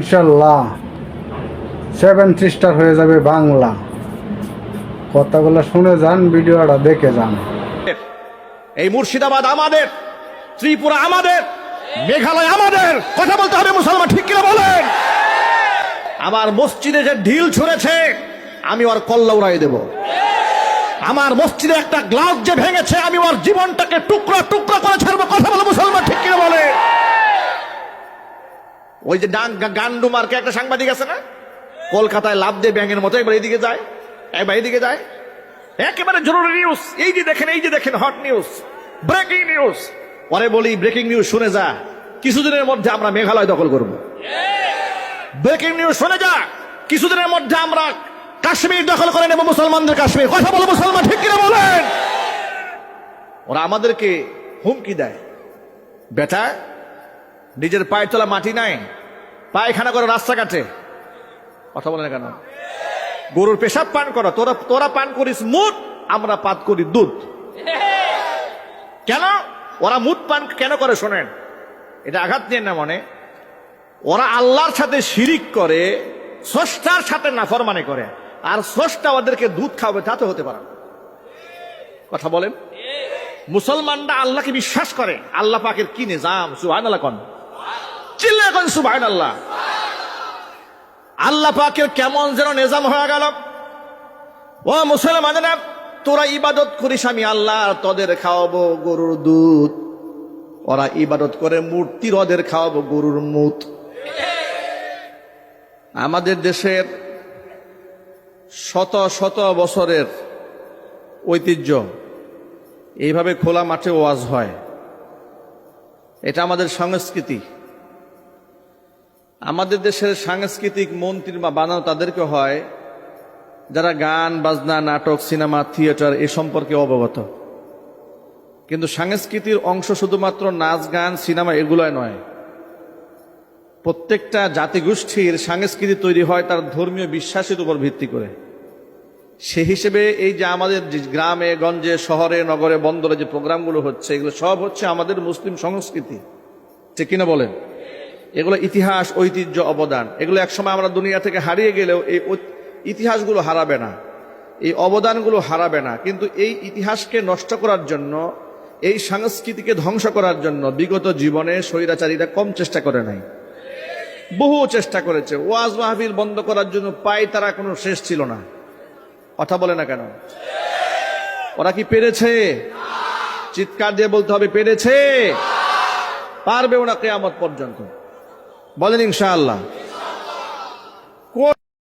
ইনশাল্লাহ। Seven sister হয়ে যাবে বাংলা। কথাগুলো শুনে যান, ভিডিওটা দেখে যান। এই মুর্শিদাবাদ আমাদের, ত্রিপুরা আমাদের, মেঘালয় আমাদের। কথা বলতে হবে মুসলমান, ঠিক কিনা বলেন? আমার মসজিদে যে ঢিল ছুঁড়েছে, আমি ওর কল্লা উড়াই দেব। আমার মসজিদে একটা গ্লাস যে ভেঙেছে, আমি ওর জীবনটাকে টুকরা টুকরা করে ছাড়বো কথা বলে মুসলমান। ওই যে ডাং গান্ডু মার্কে একটা সাংবাদিক আছে না? কলকাতায় লাভ দিয়ে ব্যাঙের মতো, এবার এইদিকে যায়, এবার এইদিকে যায়। একেবারে জরুরি নিউজ এই যে দেখেন, এই যে দেখেন হট নিউজ ব্রেকিং নিউজ পরে বলি ব্রেকিং নিউজ শুনে যা, কিছুদিনের মধ্যে আমরা মেঘালয় দখল করব। ব্রেকিং নিউজ শুনে যা, কিছুদিনের মধ্যে আমরা কাশ্মীর দখল করে নেব মুসলমানদের কাশ্মীর। কথা বলো মুসলমান, ঠিক কিনা বলেন? ওরা আমাদেরকে হুমকি দেয়। বেটা নিজের পায়ের তলা মাটি নাই, পায়খানা করে রাস্তাঘাটে। কথা বলে না কেন? গরুর পেশাব পান করো, তোরা তোরা পান করিস মুদ আমরা পাত করি দুধ। কেন? ওরা মুদ পান কেন করে শোনেন? এটা আঘাত নিয়ে না মনে? ওরা আল্লাহর সাথে শিরিক করে, স্রষ্টার সাথে নাফরমানি করে, আর স্রষ্টা ওদেরকে দুধ খাওয়াবে, তা তো হতে পারে কথা বলেন? মুসলমানরা আল্লাহকে বিশ্বাস করে, আল্লাহ পাকের কি নিজাম সুহান আল্লাহ চিল্লা কন সুহান আল্লাহ আল্লাহ পাকের কেমন যেন নিজাম হয়ে গেল। ও মুসলমানেরা তোরা ইবাদত করিস আমি আল্লাহ, তোদের খাওয়াবো গরুর দুধ। ওরা ইবাদত করে মূর্তি ওদের খাওয়াবো গরুর মুত। আমাদের দেশের শত শত বছরের ঐতিহ্য, এইভাবে খোলা মাঠে ওয়াজ হয়। এটা আমাদের সংস্কৃতি। আমাদের দেশের সাংস্কৃতিক মন্ত্রী বা বানানো তাদেরকে হয় যারা গান, বাজনা, নাটক, সিনেমা, থিয়েটার এ সম্পর্কে অবগত। কিন্তু সংস্কৃতির অংশ শুধুমাত্র নাচ, গান, সিনেমা এগুলোই নয়। প্রত্যেকটা জাতিগোষ্ঠীর সংস্কৃতি তৈরি হয় তার ধর্মীয় বিশ্বাসের উপর ভিত্তি করে। সে হিসেবে এই যে আমাদের গ্রামে, গঞ্জে, শহরে, নগরে, বন্দরে যে প্রোগ্রামগুলো হচ্ছে, এগুলো সব হচ্ছে আমাদের মুসলিম সংস্কৃতি। ঠিক কিনা বলেন? এগুলো ইতিহাস, ঐতিহ্য, অবদান। এগুলো একসময় আমরা দুনিয়া থেকে হারিয়ে গেলেও এই ইতিহাসগুলো হারাবে না। এই অবদানগুলো হারাবে না। কিন্তু এই ইতিহাসকে নষ্ট করার জন্য, এই সংস্কৃতিকে ধ্বংস করার জন্য বিগত জীবনে স্বৈরাচারীরা কম চেষ্টা করে নাই। বহু চেষ্টা করেছে। ওয়াজ মাহফিল বন্ধ করার জন্য পাই তারা কোনো শেষ ছিল না। কথা বলে না কেন? ওরা কি পেরেছে? চিৎকার দিয়ে বলতে হবে, পেরেছে? পারবে ওরা কেয়ামত পর্যন্ত। বলেন ইনশাআল্লাহ।